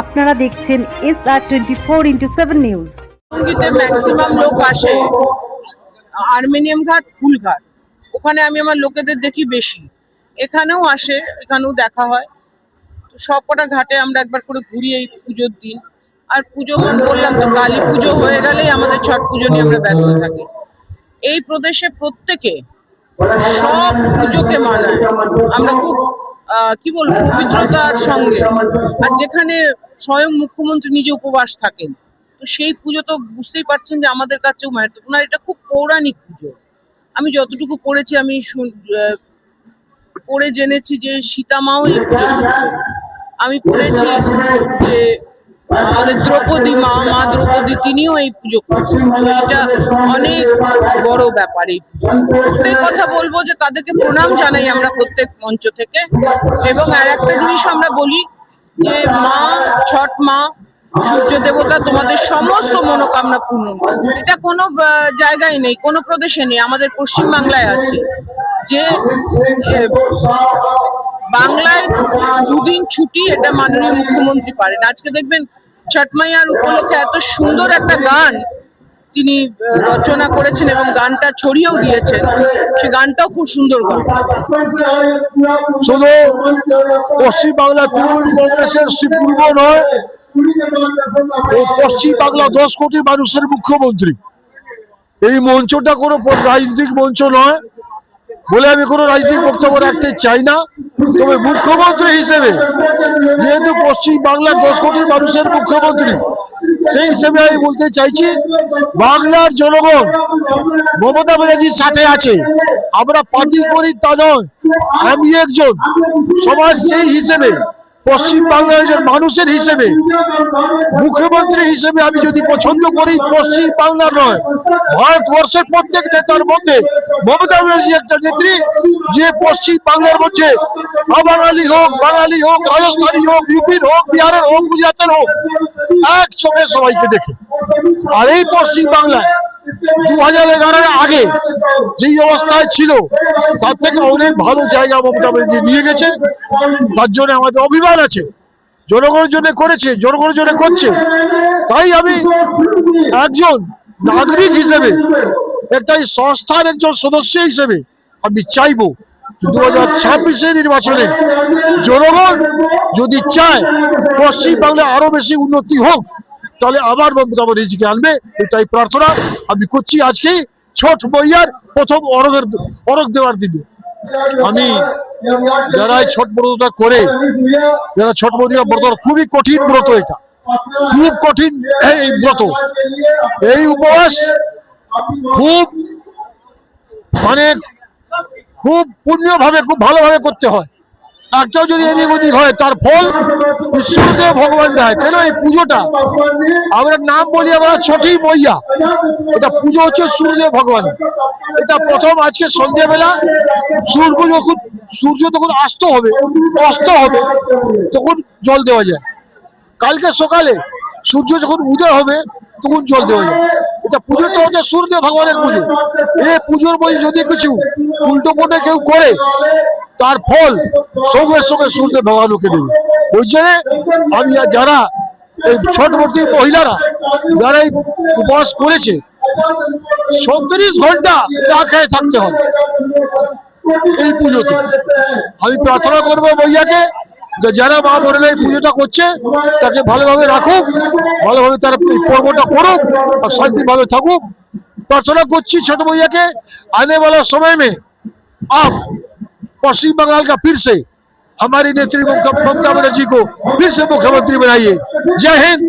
আপনারা দেখছেন S R twenty four into seven news সঙ্গীতে ম্যাক্সিমাম লোক আসে আর্মেনিয়াম ঘাট ফুলঘাট ওখানে আমি আমার লোকেদের দেখি বেশি। এখানেও আসে, এখানেও দেখা হয়। তো সব কটা ঘাটে আমরা একবার করে ঘুরি এই পুজোর দিন। আর পুজো মানে বললাম তো, কালী পুজো হয়ে গেলেই আমাদের ছট পুজো নিয়ে আমরা ব্যস্ত থাকি। এই প্রদেশে প্রত্যেকে সব পুজোকে মানায়। আমরা খুব কি বলব, পবিত্রতার সঙ্গে। আর যেখানে স্বয়ং মুখ্যমন্ত্রী নিজে উপবাস থাকেন, তো সেই পুজো তো বুঝতেই পারছেন যে আমাদের কাছেও মাহের এটা খুব পৌরাণিক পুজো। আমি যতটুকু পড়েছি, আমি পড়ে জেনেছি যে সীতামাও এই পুজো আমি পড়েছি যে আমাদের দ্রৌপদী মা মা দ্রৌপদী তিনিও এই পুজো এটা অনেক বড় ব্যাপার এই কথা বলব যে তাদেরকে প্রণাম জানাই আমরা প্রত্যেক মঞ্চ থেকে। এবং আর একটা জিনিস আমরা বলি যে মা, ছট মা, সূর্য দেবতা তোমাদের সমস্ত মনোকামনা পূর্ণ এটা কোনো জায়গায় নেই, কোনো প্রদেশে নেই, আমাদের পশ্চিম বাংলায় আছে। যে বাংলায় দুদিন ছুটি, এটা মাননীয় মুখ্যমন্ত্রী পারেন। আজকে দেখবেন ছটমাইয়ার উপলক্ষে এত সুন্দর একটা গান তিনি রচনা করেছেন এবং গানটা ছড়িয়েও দিয়েছেন। সে গানটাও খুব সুন্দর গান। শুধু পশ্চিম বাংলা শ্রীপূর্ব নয় পশ্চিম বাংলা দশ কোটি মানুষের মুখ্যমন্ত্রী। এই মঞ্চটা কোনো রাজনৈতিক মঞ্চ নয় বলে আমি কোনো রাজনৈতিক বক্তব্য রাখতে চাই না। তবে মুখ্যমন্ত্রী হিসেবে, যেহেতু পশ্চিম বাংলার দশ কোটি মানুষের মুখ্যমন্ত্রী, সেই হিসেবে আমি বলতে চাইছি, বাংলার জনগণ মমতা ব্যানার্জির সাথে আছে। আমরা পার্টি করি তা নয়, আমি একজন সমাজ সেই হিসেবে পশ্চিম একজন মানুষের হিসেবে, মুখ্যমন্ত্রী হিসেবে আমি যদি পছন্দ করি পশ্চিম বাংলার নয়, ভারতবর্ষের প্রত্যেক নেতার মধ্যে মমতা ব্যানার্জি একটা নেত্রী, যে পশ্চিম বাংলার মধ্যে বাঙালি হোক বাঙালি হোক, রাজস্থানী হোক, ইউপির হোক, বিহারের হোক, গুজরাটের হোক, একসঙ্গে সবাইকে দেখে। আর এই পশ্চিম বাংলায় দু হাজার এগারোর আগে যেই অবস্থায় ছিল, তার থেকে অনেক ভালো জায়গা মমতা ব্যানার্জি নিয়ে গেছে। তার জন্য আমাদের অভিমান আছে। জনগণের জন্য করেছে, জনগণের জন্য করছে। তাই আমি একজন নাগরিক হিসেবে একটা সংস্থার একজন সদস্য হিসেবে আমি চাইব দু হাজার ছাব্বিশে নির্বাচনে জনগণ যদি চায় পশ্চিম বাংলায় আরও বেশি উন্নতি হোক তাহলে আবার মমতা ব্যানার্জিকে আনবে, এটাই প্রার্থনা। আমি করছি আজকেই ছোট বইয়ার প্রথম অরগের, অরগ দেওয়ার দিনে। আমি যারা এই ছট ব্রতটা করে, যারা ছট বইয়া ব্রত, খুবই কঠিন ব্রত এটা। খুব কঠিন এই ব্রত। এই উপবাস খুব মানে খুব পুণ্যভাবে, খুব ভালোভাবে করতে হয়। একটাও যদি এদিক ওদিক হয়, তার ফল ঈশ্বরদেব ভগবান দেয় কেন এই পুজোটা? আমরা নাম বলি আমরা ছটি মইয়া। এটা পুজো হচ্ছে সূর্যদেব ভগবান এটা প্রথম আজকে সন্ধ্যেবেলা। সূর্য যখন সূর্য তখন আস্ত হবে, অস্ত হবে, তখন জল দেওয়া যায়। কালকে সকালে সূর্য যখন উদয় হবে, তখন জল দেওয়া যায়। এটা পুজোটা হচ্ছে সূর্য ভগবানের পুজো। এই পুজোর বই যদি কিছু উল্টো পটে কেউ করে, তার ফল সঙ্গে সঙ্গে সূর্য ভগবান ওকে দেবে। ওই জন্য আমি যারা এই ছোটবর্তী মহিলারা, যারা এই উপবাস করেছে, সত্তরিশ ঘণ্টা না খেয়ে থাকতে হবে এই পুজোতে। আমি প্রার্থনা করব বইয়াকে যারা মা বোনেরা এই পুজোটা করছে তাকে ভালোভাবে রাখুক ভালোভাবে তার এই পর্বটা করুক আর শান্তিভাবে থাকুক प्रार्थना করছি ছোট भैया आने वाला समय में आप पश्चिम बंगाल का फिर से हमारी नेत्री ममता बनर्जी को फिर से मुख्यमंत्री बनाइए जय हिंद